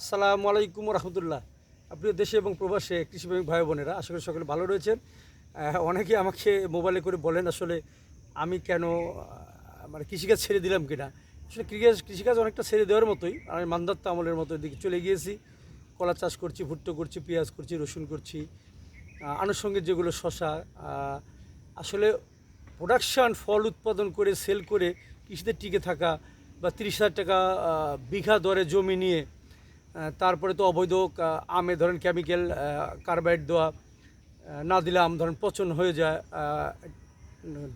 আসসালামু আলাইকুম রহমতুল্লাহ। আপনি দেশে এবং প্রবাসে কৃষিপ্রেমিক ভাই বোনেরা, আশা করি সকলে ভালো রয়েছেন। অনেকে আমাকে মোবাইলে করে বলেন আসলে আমি কেন মানে কৃষিকাজ ছেড়ে দিলাম কিনা। আসলে কৃষিকাজ কৃষিকাজ অনেকটা ছেড়ে দেওয়ার মতোই আমি মান্দাত্তা আমলের মতো দিকে চলে গিয়েছি। কলা চাষ করছি, ভুট্টো করছি, পেঁয়াজ করছি, রসুন করছি আনুষঙ্গিক যেগুলো শশা আসলে প্রোডাকশন ফল উৎপাদন করে সেল করে কৃষিতে টিকে থাকা বা তিরিশ হাজার টাকা বিঘা দরে জমি নিয়ে তারপরে তো অবৈধ আমে ধরেন কেমিক্যাল কার্বাইড দেওয়া না দিলে আম ধরেন পচন হয়ে যায়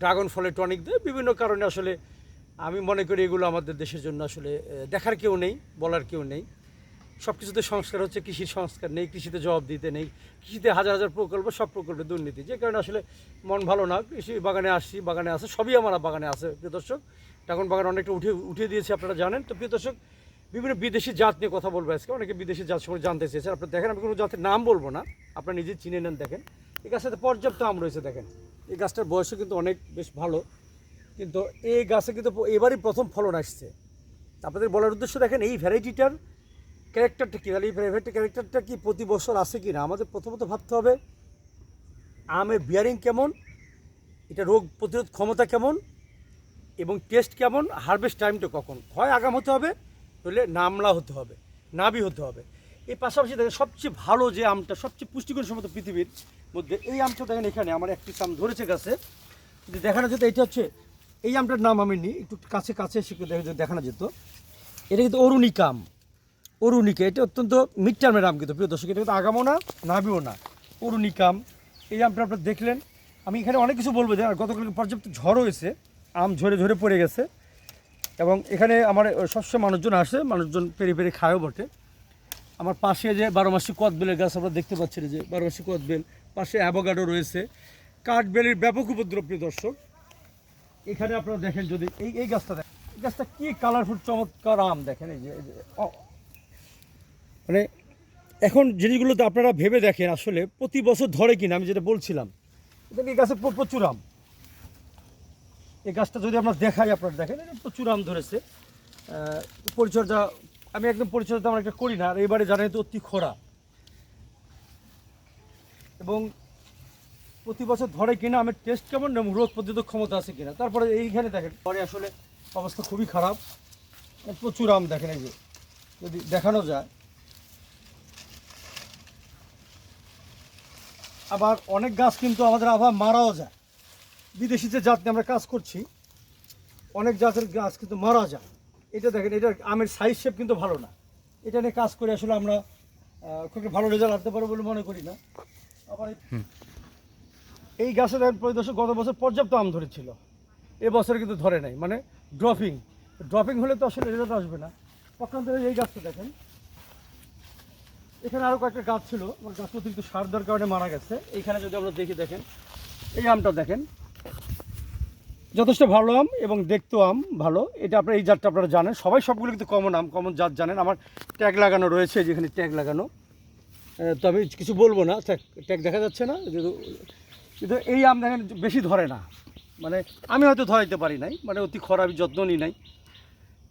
ড্রাগন ফলে টনিক দেয়। বিভিন্ন কারণে আসলে আমি মনে করি এগুলো আমাদের দেশের জন্য আসলে দেখার কেউ নেই, বলার কেউ নেই। সব কিছুতে সংস্কার হচ্ছে, কৃষির সংস্কার নেই, কৃষিতে জবাব দিতে নেই, কৃষিতে হাজার হাজার প্রকল্প, সব প্রকল্পে দুর্নীতি। যে কারণে আসলে মন ভালো না, কৃষি বাগানে আসছি, বাগানে আছে, সবই আমার বাগানে আছে, প্রিয় দর্শক। ড্রাগন বাগান অনেকটা উঠে উঠিয়ে দিয়েছে, আপনারা জানেন। তো প্রিয় দর্শক বিভিন্ন বিদেশি জাত নিয়ে কথা বলব আজকে। অনেকে বিদেশি জাত সম্পর্কে জানতে চেয়েছেন। আপনারা দেখেন, আমি কোনো জাতের নাম বলব না। আপনারা নিজে চিনে নেন, দেখেন। এই গাছটাতে পর্যাপ্ত আম রয়েছে, দেখেন। এই গাছটার বয়সও কিন্তু অনেক বেশ ভালো। কিন্তু এই গাছে কিন্তু এবারই প্রথম ফলন আসছে। আপনাদের বলার উদ্দেশ্য, দেখেন, এই ভ্যারাইটিটার ক্যারেক্টারটা কী? তাহলে এই ভ্যারাইটি ক্যারেক্টারটা কি প্রতি বছর আসে কি না? আমাদের প্রথমত ভাবতে হবে আমের বিয়ারিং কেমন, এটা রোগ প্রতিরোধ ক্ষমতা কেমন, এবং টেস্ট কেমন হারভেস্ট টাইমটা কখন? হয় আগাম হতে হবে নইলে নামলা হতে হবে নাবি হতে হবে। এই পাশাপাশি দেখেন সবচেয়ে ভালো যে আমটা, সবচেয়ে পুষ্টিকর সম্মত পৃথিবীর মধ্যে এই আমটা দেখেন এখানে, আমার একটি আম ধরেছে গাছে। যদি দেখানো যেত এটা হচ্ছে, এই আমটার নাম আমি নিই একটু কাছে কাছে এসে দেখানো যেত। এটা কিন্তু অরুণিকা আম, অরুণিকা, এটা অত্যন্ত মিড টার্মের আম কিন্তু, প্রিয় দর্শক, এটা কিন্তু আগামও না নাবিও না। অরুণিকাম এই আমটা আপনারা দেখলেন। আমি এখানে অনেক কিছু বলব যে গতকালকে পর্যাপ্ত ঝড় হয়েছে, আম ঝরে ঝরে পড়ে গেছে। এবং এখানে আমার সবসময় মানুষজন আসে, মানুষজন পেরে পেরে খায়ও বটে। আমার পাশে যে বারো মাসি কদবেলের গাছ আমরা দেখতে পাচ্ছি যে বারো মাসি কদবেল, পাশে অ্যাভোগাডো রয়েছে, কাঠবেলের ব্যাপক উপদ্রব, প্রিয় দর্শক। এখানে আপনারা দেখেন যদি, এই এই গাছটা দেখেন গাছটা কী কালারফুল চমৎকার আম দেখেন, এই যে মানে এখন জিনিসগুলোতে আপনারা ভেবে দেখেন আসলে প্রতি বছর ধরে কিনা, আমি যেটা বলছিলাম এই গাছে প্রচুর আম। এই গাছটা যদি আমরা দেখাই আপনারা দেখেন এটা প্রচুর আম ধরেছে। পরিচর্যা, আমি একদম পরিচর্যা তেমন একটা করি না, আর এবারে জানেন তো অতি খরা। এবং প্রতি বছর ধরে কিনা আমের টেস্ট কেমন, এবং রোগ প্রতিরোধক ক্ষমতা আছে কিনা। তারপরে এইখানে দেখেন, পরে আসলে অবস্থা খুবই খারাপ। প্রচুর আম দেখেন এই যে, যদি দেখানো যায়। আবার অনেক গাছ কিন্তু আমাদের আবার মারাও যায়। বিদেশি যে জাত নিয়ে আমরা কাজ করছি অনেক জাতের গাছ কিন্তু মারা যায়। এটা দেখেন এটা আমের সাইজ শেপ কিন্তু ভালো না। এটা নিয়ে কাজ করে আসলে আমরা খুব ভালো রেজাল্ট আনতে পারব বলে মনে করি না। আবার এই- এই গাছে দেখেন পরিদর্শক গত বছর পর্যাপ্ত আম ধরেছিল। এবছরে কিন্তু ধরে নাই। মানে ড্রপিং ড্রপিং হলে তো আসলে রেজাল্ট আসবে না। পক্ষান্তরে এই গাছটা দেখেন। এখানে আরও কয়েকটা গাছ ছিল। আমার গাছ অতিরিক্ত সার দেওয়ার কারণে মারা গেছে। এইখানে যদি আমরা দেখি দেখেন। এই আমটা দেখেন। যথেষ্ট ভালো আম এবং দেখতেও আম ভালো। এটা আপনার, এই জাতটা আপনারা জানেন। সবাই সবগুলো কিন্তু কমন আম কমন জাত জানেন। আমার ট্যাগ লাগানো রয়েছে, যেখানে ট্যাগ লাগানো। তো আমি কিছু বলব না। ট্যাগ ট্যাগ দেখা যাচ্ছে না, যেহেতু, কিন্তু এই আম দেখেন বেশি ধরে না। মানে আমি হয়তো ধরাইতে পারি নাই মানে অতি খরা, আমি যত্ন নিই নাই।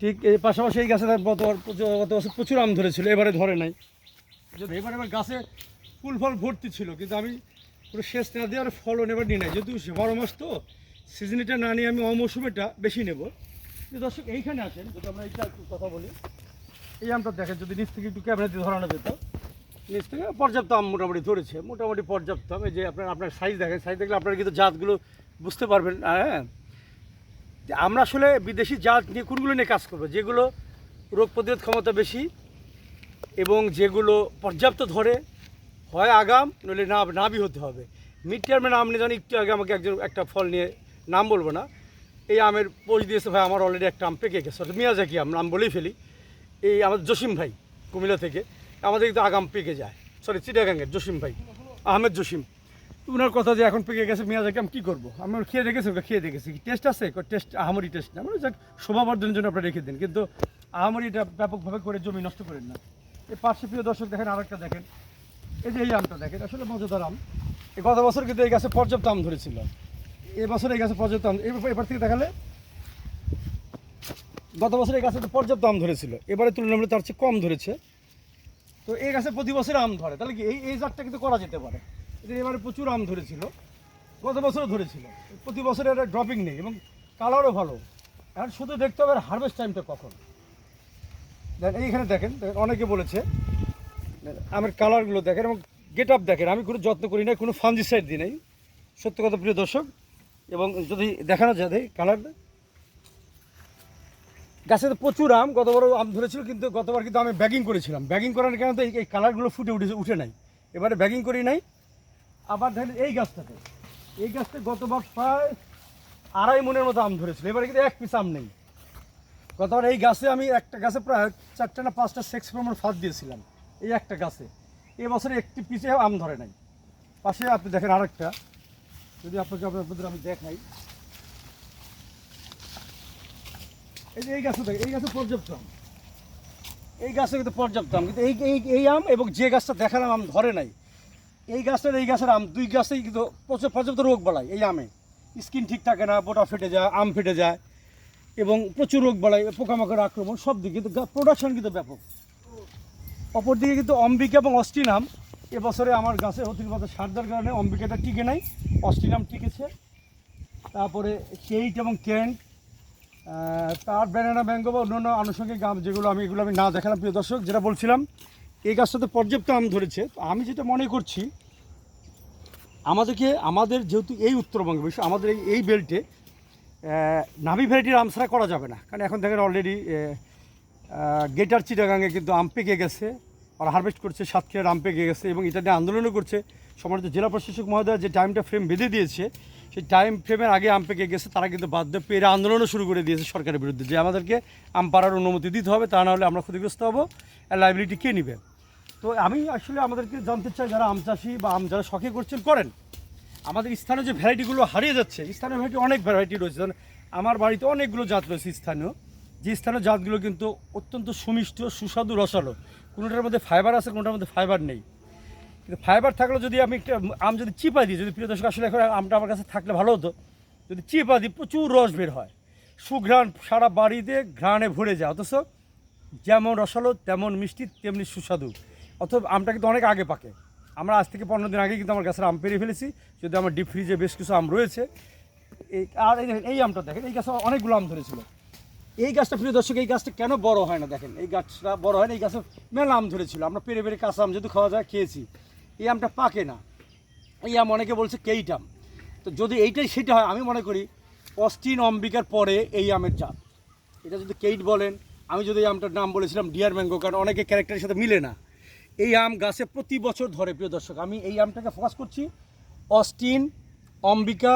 ঠিক এই পাশাপাশি এই গাছে গত গত বছর প্রচুর আম ধরেছিল, এবারে ধরে নাই। এবার এবার গাছে ফুল ফল ভর্তি ছিল, কিন্তু আমি পুরো শেষ না দিয়ে আর ফলন এবার নিই নাই। যেহেতু বারো মাস তো সিজনিটা না নিয়ে আমি অমৌসুমিটা বেশি নেব। যে দর্শক, এইখানে আসেন যদি আমরা এইটা একটু কথা বলি। এই আমটা দেখেন, যদি নিচ থেকে একটু ক্যামেরা দিয়ে ধরানো যেত। নিচ থেকে পর্যাপ্ত আম মোটামুটি ধরেছে, মোটামুটি পর্যাপ্ত আম। যে আপনার আপনার সাইজ দেখেন সাইজ দেখলে আপনারা কিন্তু জাতগুলো বুঝতে পারবেন। হ্যাঁ? আমরা আসলে বিদেশি জাত নিয়ে কোনগুলো নিয়ে কাজ করব, যেগুলো রোগ প্রতিরোধ ক্ষমতা বেশি এবং যেগুলো পর্যাপ্ত ধরে হয় আগাম, নইলে না নাবি হতে হবে। মিড টার্মে নাম নিয়ে জানি একটু আগে আমাকে একজন, একটা ফল নিয়ে নাম বলব না। এই আমের পোষ দিয়েছে ভাই আমার অলরেডি একটা আম পেকে গেছে। অর্থাৎ মিয়াজাকি আম? নাম বলেই ফেলি। এই আমাদের জসিম ভাই, কুমিল্লা থেকে। আমাদের কিন্তু আগাম পেকে যায়। সরি চিটাগাঙ্গের জসিম ভাই। আহমেদ জসিম। ওনার কথা যে এখন পেকে গেছে মিয়াজাকি আমি, কী করব? আমি খেয়ে দেখেছি ওটা খেয়ে দেখেছি। টেস্ট আছে? টেস্ট আহামরি টেস্ট না। মানে যাক, শোভাবর্ধনের জন্য আপনারা রেখে দিন। কিন্তু আহামরি এটা ব্যাপকভাবে করে জমি নষ্ট করেন না। এই পাশে প্রিয় দর্শক দেখেন, আরেকটা দেখেন। এই যে এই আমটা দেখেন, আসলে মজাদার আম। এই গত বছর কিন্তু এই গাছে পর্যাপ্ত আম ধরেছিল। এই বছর এই গাছে পর্যাপ্ত আম এবার থেকে দেখালে গত বছর এই গাছে তো পর্যাপ্ত আম ধরেছিল। এবারে তুলনামূলক তার চেয়ে কম ধরেছে। তো এই গাছে প্রতি বছর আম ধরে। তাহলে কি এই এই জাতটা কিন্তু করা যেতে পারে। এবারে প্রচুর আম ধরেছিল। গত বছরও ধরেছিল। প্রতি বছরে এটা ড্রপিং নেই এবং কালারও ভালো। এখন শুধু দেখতে হবে হারভেস্ট টাইমটা কখন। দেখেন এইখানে দেখেন অনেকে বলেছে, আমের কালারগুলো দেখেন এবং গেট আপ দেখেন। আমি কোনো যত্ন করি না কোনো ফাঞ্জিসাইড দিই নাই। সত্য কথা, প্রিয় দর্শক এবং যদি দেখানো যায় কালারটা গাছে তো প্রচুর আম গতবার আম ধরেছিল, কিন্তু গতবার কিন্তু আমি ব্যাগিং করেছিলাম। ব্যাগিং করার কারণে তো এই কালারগুলো ফুটে উঠেছে, উঠে নাই। এবারে ব্যাগিং করি নাই। আবার দেখেন এই গাছটাতে। এই গাছটা গতবার প্রায় আড়াই মনের মতো আম ধরেছিল। এবারে কিন্তু এক পিস আম নেই। গতবার এই গাছে আমি একটা গাছে প্রায় চারটে না পাঁচটা সেক্স প্রমাণ ফাঁদ দিয়েছিলাম। এই একটা গাছে। এই বছরে একটি পিসে আম ধরে নাই। পাশে আপনি দেখেন আরেকটা। যদি আপনাকে আপনাদের আমি দেখাই। এই যে এই গাছে দেখেন, এই গাছে পর্যাপ্ত আম। এই গাছে কিন্তু পর্যাপ্ত আম, কিন্তু এই এই এই আম এবং যে গাছটা দেখালাম আম ধরে নাই, এই গাছের এই গাছের আম দুই গাছেই কিন্তু প্রচুর, পর্যাপ্ত রোগ বাড়ায় এই আমে। স্কিন ঠিক থাকে না, বোটা ফেটে যায়, আম ফেটে যায় এবং প্রচুর রোগ বাড়ায় পোকামাকড় আক্রমণ সব দিকে কিন্তু প্রোডাকশন কিন্তু ব্যাপক। অপরদিকে কিন্তু অম্বিকা এবং অস্টিনাম এবছরে আমার গাছে অতিরিক্ত সার দেওয়ার কারণে অম্বিকাটা টিকে নাই অস্টিনাম টিকেছে। তারপরে কেইট এবং কেন্ট তার ব্যানানা ম্যাঙ্গো বা অন্যান্য আনুষঙ্গিক আম যেগুলো আমি এগুলো আমি না দেখালাম, প্রিয় দর্শক, যেটা বলছিলাম, এই গাছটাতে পর্যাপ্ত আম ধরেছে। তো আমি যেটা মনে করছি, আমাদেরকে, আমাদের যেহেতু এই উত্তরবঙ্গে, বিশেষ আমাদের এই এই বেল্টে নাভি ভ্যারাইটির আম ছাড়া করা যাবে না। কারণ এখন দেখেন অলরেডি গেটার চিটাগাঙে কিন্তু আম পেকে গেছে। আর হারভেস্ট করছে সাতক্ষীরার আম পেকে গেছে এবং এটা নিয়ে আন্দোলনও করছে। সম্মানিত জেলা প্রশাসক মহোদয় যে টাইমটা ফ্রেম বেঁধে দিয়েছে, সেই টাইম ফ্রেমের আগে আম পেকে গেছে, তারা কিন্তু বাধ্য পেরে আন্দোলনও শুরু করে দিয়েছে সরকারের বিরুদ্ধে যে আমাদেরকে আম পাড়ার অনুমতি দিতে হবে, তা নাহলে আমরা ক্ষতিগ্রস্ত হব। আর লাইবিলিটি কে নেবে? তো আমি আসলে আমাদেরকে জানতে চাই, যারা আম চাষি বা আম যারা শখে করছেন, করেন। আমাদের স্থানীয় যে ভ্যারাইটিগুলো হারিয়ে যাচ্ছে, স্থানীয় ভ্যারাইটি অনেক ভ্যারাইটি রয়েছে। আমার বাড়িতে অনেকগুলো জাত রয়েছে স্থানীয়। যে স্থানীয় জাতগুলো কিন্তু অত্যন্ত সুমিষ্ট, সুস্বাদু, রসালো। কোনোটার মধ্যে ফাইবার আছে, কোনোটার মধ্যে ফাইবার নেই। কিন্তু ফাইবার থাকলে যদি আমি একটা আম যদি চিপা দিই, যদি প্রিয় দর্শক আসলে এখন আমটা আমার কাছে থাকলে ভালো হতো, যদি চিপা দিই, প্রচুর রস বের হয়। সুঘ্রাণ সারা বাড়িতে ঘ্রাণে ভরে যায়, অথচ যেমন রসালো, তেমন মিষ্টি, তেমনি সুস্বাদু। অথবা আমটা কিন্তু অনেক আগে পাকে। আমরা আজ থেকে পনেরো দিন আগে কিন্তু আমার গাছের আম পেরে ফেলেছি। যদি আমার ডিপ ফ্রিজে বেশ কিছু আম রয়েছে, এই আর এই এই আমটা দেখেন, এই গাছে অনেকগুলো আম ধরেছিল। এই গাছটা প্রিয় দর্শক, এই গাছটা কেন বড় হয় না দেখেন? এই গাছটা বড় হয় না, এই গাছে মেলা আম ধরেছিল। আমরা পেরে পেরে কাঁচা আম যেহেতু খাওয়া যায়, খেয়েছি। এই আমটা পাকে না। এই আম অনেকে বলছে কেইট আম। তো যদি এইটাই সেটা হয়, আমি মনে করি অস্টিন অম্বিকার পরে এই আমের জাত। এটা যদি কেইট বলেন, আমি যদি এই আমটার নাম বলেছিলাম ডিয়ার ম্যাঙ্গো, কারণ অনেকে ক্যারেক্টারের সাথে মিলে না। এই আম গাছে প্রতি বছর ধরে, প্রিয় দর্শক, আমি এই আমটাকে ফোকাস করছি অস্টিন, অম্বিকা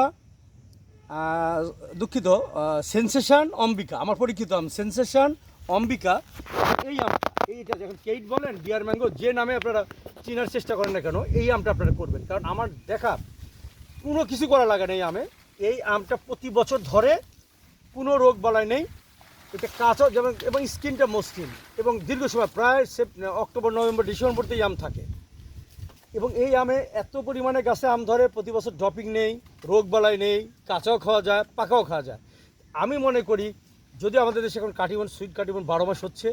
দুঃখিত সেন্সেশন অম্বিকা, আমার পরীক্ষিত আম সেন্সেশন অম্বিকা। এই আমটা এইটা যখন কেইট বলেন ডিয়ার ম্যাঙ্গো যে নামে আপনারা চেনার চেষ্টা করেন না কেন, এই আমটা আপনারা করবেন। কারণ আমার দেখা, কোনো কিছু করা লাগে না এই আমে। এই আমটা প্রতি বছর ধরে কোনো রোগ বালাই নেই। এটা কাঁচা যেমন এবং স্কিনটা মসৃণ। এবং দীর্ঘ সময়, প্রায় সেপ- অক্টোবর, নভেম্বর, ডিসেম্বর পর্যন্ত এই আম থাকে। এবং এই আমে এত পরিমাণে গাছে আম ধরে, প্রতি বছর ড্রপিং নেই, রোগ বালাই নেই, কাঁচাও খাওয়া যায়, পাকাও খাওয়া যায়। আমি মনে করি, যদি আমাদের দেশে এখন কাটিমন, সুইট কাটিমন বারো মাস হচ্ছে,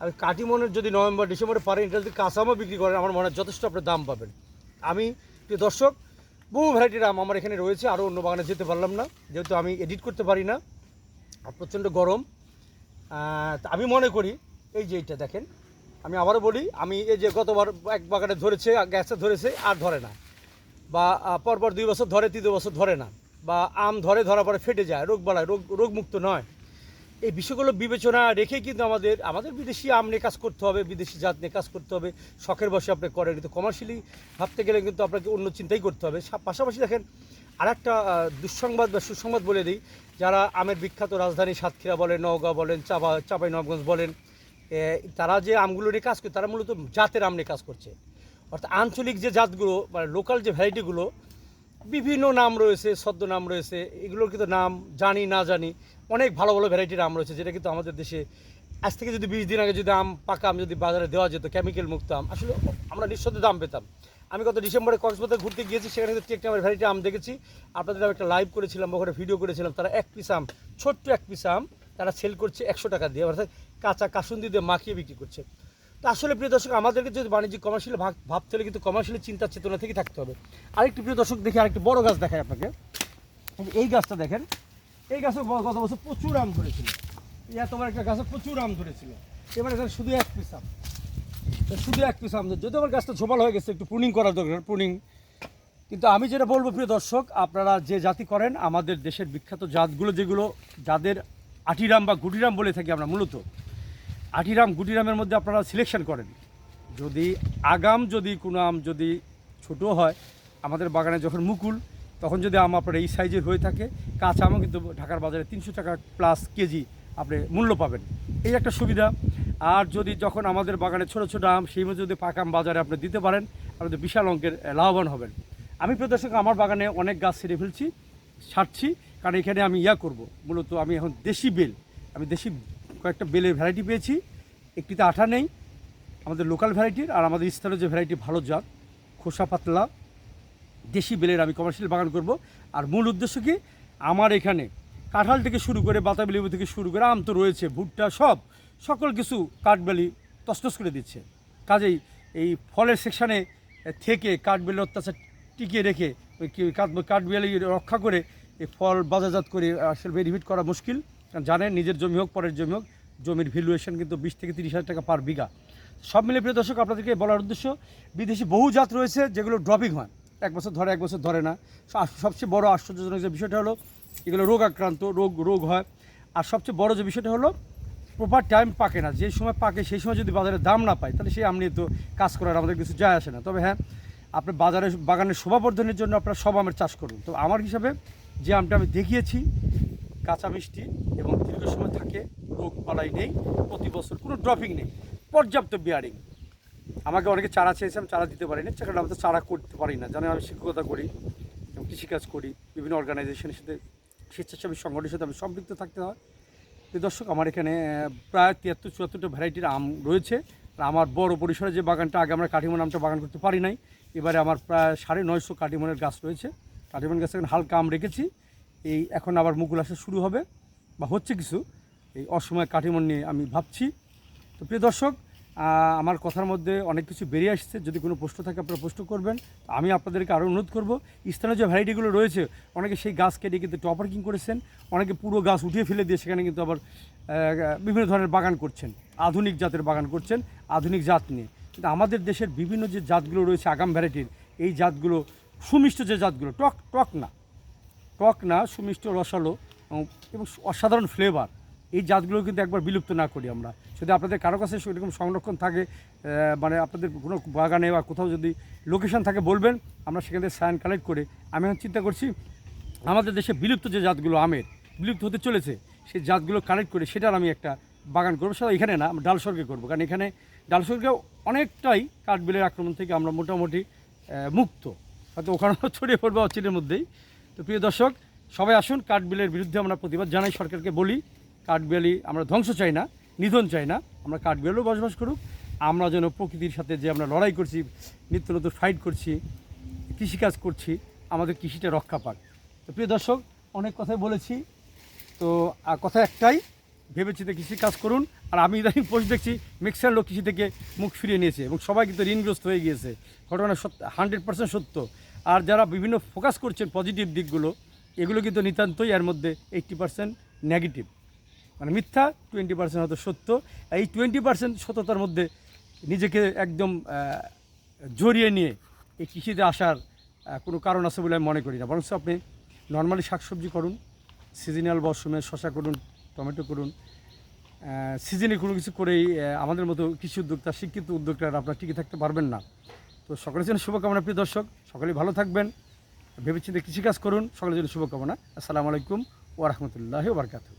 আর কাটিমনের যদি নভেম্বর, ডিসেম্বরে পারেন, এটা যদি কাঁচা আমও বিক্রি করেন, আমার মনে হয় যথেষ্ট আপনি দাম পাবেন। আমি, প্রিয় দর্শক, বহু ভ্যারাইটির আম আমার এখানে রয়েছে, আরও অন্য বাগানে যেতে পারলাম না, যেহেতু আমি এডিট করতে পারি না। আর প্রচণ্ড গরম। আমি মনে করি, এই যে এইটা দেখেন আমি আবারও বলি আমি এই যে গতবার এক বাগানে ধরেছে গ্যাসে ধরেছে আর ধরে না। বা পরপর দুই বছর ধরে তৃতীয় বছর ধরে না। বা আম ধরে ধরা পরে ফেটে যায় রোগ বাড়ায় রোগ রোগমুক্ত নয়। এই বিষয়গুলো বিবেচনা রেখে কিন্তু আমাদের আমাদের বিদেশি আম নিয়ে কাজ করতে হবে বিদেশি জাত নিয়ে কাজ করতে হবে। শখের বসে আপনি করেন কিন্তু কমার্শিয়ালি ভাবতে গেলে কিন্তু আপনাকে অন্য চিন্তাই করতে হবে। পাশাপাশি দেখেন আরেকটা আহ, দুঃসংবাদ বা সুসংবাদ বলে দিই যারা আমের বিখ্যাত রাজধানী সাতক্ষীরা বলেন নওগাঁ বলেন চাপা চাপাই নবগঞ্জ বলেন তারা যে আমগুলো নিয়ে কাজ করে, তারা মূলত জাতের আম নিয়ে কাজ করছে। অর্থাৎ আঞ্চলিক যে জাতগুলো মানে লোকাল যে ভ্যারাইটিগুলো, বিভিন্ন নাম রয়েছে, সদ্য নাম রয়েছে, এগুলোর কিন্তু নাম জানি, না জানি, অনেক ভালো ভালো ভ্যারাইটির আম রয়েছে, যেটা কিন্তু আমাদের দেশে আজ থেকে যদি বিশ দিন আগে যদি আম, পাকা আম যদি বাজারে দেওয়া যেত কেমিক্যাল মুক্ত আম, আসলে আমরা নিঃসন্দেহে দাম পেতাম। আমি গত ডিসেম্বরে কক্সবাজার ঘুরতে গিয়েছি, সেখানে কিন্তু টেকটা আমার ভ্যারাইটি আম দেখেছি। আপনাদের আমি একটা লাইভ করেছিলাম, ওখানে ভিডিও করেছিলাম, তারা এক পিস আম, ছোট্ট এক পিস আম, তারা সেল করছে একশো টাকা দিয়ে, অর্থাৎ কাঁচা কাসুন্দি দিয়ে মাখিয়ে বিক্রি করছে। তো আসলে প্রিয় দর্শক, আমাদেরকে যদি বাণিজ্যিক কমার্শিয়াল ভাগ ভাবতে হলে কিন্তু কমার্শিয়াল চিন্তা চেতনা থেকে থাকতে হবে। আরেকটি প্রিয় দর্শক দেখি, আরেকটি বড় গাছ দেখায় আপনাকে। এই গাছটা দেখেন, এই গাছে গত বছর প্রচুর আম ধরেছিল। এই তোমার একটা গাছে প্রচুর আম ধরেছিল। এবার এখানে শুধু এক পিস আম। শুধু এক পিস আম। যদি আমার গাছটা ঝোপাল হয়ে গেছে, একটু প্রুনিং করার দরকার প্রুনিং কিন্তু আমি যেটা বলব প্রিয় দর্শক, আপনারা যে জাতি করেন, আমাদের দেশের বিখ্যাত জাতগুলো যেগুলো, যাদের আটিরাম বা গুটিরাম বলে থাকি আমরা মূলত আটিরাম গুটিরামের মধ্যে আপনারা সিলেকশন করেন। যদি আগাম যদি কোনো আম যদি ছোট হয়, আমাদের বাগানে যখন মুকুল, তখন যদি আম আপনার এই সাইজের হয়ে থাকে, কাঁচা আমও কিন্তু ঢাকার বাজারে তিনশো টাকা প্লাস কেজি আপনি মূল্য পাবেন। এই একটা সুবিধা। আর যদি যখন আমাদের বাগানে ছোট ছোট আম, সেই মধ্যে যদি পাকা আম বাজারে আপনি দিতে পারেন আপনি বিশাল অঙ্কের লাভবান হবেন। আমি প্রদর্শক আমার বাগানে অনেক গাছ ছেড়ে ফেলছি, ছাড়ছি, কারণ এখানে আমি ইয়া করব। মূলত আমি এখন দেশি বেল, আমি দেশি কয়েকটা বেলের ভ্যারাইটি পেয়েছি। একটিতে আঠা নেই, আমাদের লোকাল ভ্যারাইটির আর আমাদের স্থানীয় যে ভ্যারাইটি ভালো জাত, খোসা পাতলা, দেশি বেলের আমি কমার্শিয়াল বাগান করব। আর মূল উদ্দেশ্য কি? আমার এখানে কাঁঠাল থেকে শুরু করে বাতাবি লেবু থেকে শুরু করে আম তো রয়েছে, ভুট্টা সব, সকল কিছু কাঠবেলি তসতস করে দিচ্ছে। কাজেই এই ফলের সেকশানে থেকে কাঠবেলির অত্যাচার টিকিয়ে রেখে ওই কাঠ- কাঠবেলি রক্ষা করে এই ফল বাজারজাত করে আসলে বেনিফিট করা মুশকিল। জানেন, নিজের জমি হোক, পরের জমি হোক, জমির ভ্যালুয়েশন কিন্তু বিশ থেকে তিরিশ হাজার টাকা পার বিঘা। সব মিলে প্রিয় দর্শক, আপনাদেরকে বলার উদ্দেশ্য, বিদেশি বহু জাত রয়েছে যেগুলো ড্রপিং হয়। এক বছর ধরে, এক বছর ধরে না। সবচেয়ে বড় আশ্চর্যজনক যে বিষয়টা হলো, এগুলো রোগ আক্রান্ত, রোগ রোগ হয়। আর সবচেয়ে বড় যে বিষয়টা হলো প্রপার টাইম পাকে না। যে সময় পাকে, সেই সময় যদি বাজারে দাম না পায়, তাহলে সেই আম নিয়ে তো কাজ করার আমাদের কিছু যায় আসে না। তবে হ্যাঁ আপনি বাজারে, বাগানের শোভাবর্ধনের জন্য আপনার সব আমের চাষ করুন। তো আমার হিসাবে যে আমটা আমি দেখিয়েছি কাঁচা মিষ্টি এবং দীর্ঘ সময় থাকে রোগ বালাই নেই, প্রতি বছর কোনো ড্রপিং নেই, পর্যাপ্ত বিয়ারিং আমাকে অনেকে চারা চেয়েছে, আমি চারা দিতে পারি না আমি তো চারা করতে পারি না। জানেন, আমি শিক্ষকতা করি, এবং কৃষিকাজ করি, বিভিন্ন অর্গানাইজেশনের সাথে, স্বেচ্ছাসেবী সংগঠনের সাথে আমি সম্পৃক্ত থাকতে হয়। তো দর্শক, আমার এখানে প্রায় তিয়াত্তর, চুয়াত্তরটা ভ্যারাইটির আম রয়েছে। আর আমার বড় পরিসরে যে বাগানটা, আগে আমরা কাঠিমন আমটা বাগান করতে পারি নাই। এবারে আমার প্রায় সাড়ে নয়শো কাঠিমনের গাছ রয়েছে। কাঠিমন গাছ এখন হালকা আম রেখেছি। এই এখন আবার মুকুল আসা শুরু হবে, বা হচ্ছে কিছু, এই অসময় কাঠিমন নিয়ে আমি ভাবছি। তো প্রিয় দর্শক আমার কথার মধ্যে অনেক কিছু বেরিয়ে আসছে, যদি কোনো প্রশ্ন থাকে আপনারা প্রশ্ন করবেন। আমি আপনাদেরকে আরও অনুরোধ করব, স্থানীয় যে ভ্যারাইটিগুলো রয়েছে, অনেকে সেই গাছ কেটে কিন্তু টপার্কিং করেছেন, অনেকে পুরো গাছ উঠিয়ে ফেলে দিয়ে সেখানে কিন্তু আবার বিভিন্ন ধরনের বাগান করছেন, আধুনিক জাতের বাগান করছেন, আধুনিক জাত নিয়ে। কিন্তু আমাদের দেশের বিভিন্ন যে জাতগুলো রয়েছে আগাম ভ্যারাইটির, এই জাতগুলো, সুমিষ্ট যে জাতগুলো, টক টক না। টক না, সুমিষ্ট, রসালো এবং- অসাধারণ ফ্লেভার এই জাতগুলো কিন্তু একবার বিলুপ্ত না করি আমরা। যদি আপনাদের কারও কাছে সেরকম সংরক্ষণ থাকে মানে আপনাদের কোনো বাগানে বা কোথাও যদি লোকেশন থাকে বলবেন, আমরা সেখান থেকে সাইন কালেক্ট করে, আমি এখন চিন্তা করছি, আমাদের দেশে বিলুপ্ত যে জাতগুলো আমের, বিলুপ্ত হতে চলেছে, সেই জাতগুলো কালেক্ট করে সেটার আমি একটা বাগান করব। সেটা এখানে না, আমরা ডালসর্গে করব, কারণ এখানে ডালসর্গে অনেকটাই কাঠবিলের আক্রমণ থেকে আমরা মোটামুটি মুক্ত। হয়তো ওখানেও ছড়িয়ে পড়বে অচিরের মধ্যেই। প্রিয় দর্শক, সবাই আসুন, কাঠবিলের বিরুদ্ধে আমরা প্রতিবাদ জানাই, সরকারকে বলি কাঠবিয়ালি আমরা ধ্বংস চাই না, নিধন চাই না, আমরা কাঠবিয়ালও বসবাস করুক, আমরা যেন প্রকৃতির সাথে যে আমরা লড়াই করছি, নিত্য নতুন ফাইট করছি, কৃষিকাজ করছি, আমাদের কৃষিটা রক্ষা পাক। তো প্রিয় দর্শক, অনেক কথাই বলেছি, তো কথা একটাই, ভেবেচিন্তে কৃষি কাজ করুন, আর আমি ইদানিং পোস্ট দেখছি, মিক্সার লোক কৃষি থেকে মুখ ফিরিয়ে নিয়েছে, এবং সবাই কিন্তু ঋণগ্রস্ত হয়ে গিয়েছে। ঘটনা সত্য হান্ড্রেড পার্সেন্ট সত্য। আর যারা বিভিন্ন ফোকাস করছেন পজিটিভ দিকগুলো, এগুলো কিন্তু নিতান্তই এর মধ্যে এইট্টি পার্সেন্ট নেগেটিভ মানে মিথ্যা টোয়েন্টি পার্সেন্ট হয়তো সত্য। এই টোয়েন্টি পার্সেন্ট সত্যতার মধ্যে নিজেকে একদম জড়িয়ে নিয়ে এই কৃষিতে আসার কোনো কারণ আছে বলে আমি মনে করি না। বরং আপনি নর্মালি শাকসবজি করুন সিজনাল মরশুমে শশা করুন, টমেটো করুন সিজনে কোনো কিছু করেই আমাদের মতো কৃষি উদ্যোক্তা, শিক্ষিত উদ্যোক্তারা আপনারা টিকে থাকতে পারবেন না। তো সকলের জন্য শুভকামনা প্রিয় দর্শক। সকলেই ভালো থাকবেন। ভেবেচিন্তে কৃষিকাজ করুন। সকলের জন্য শুভকামনা। আসসালামু আলাইকুম ওরহমতুল্লাহ বারকাতু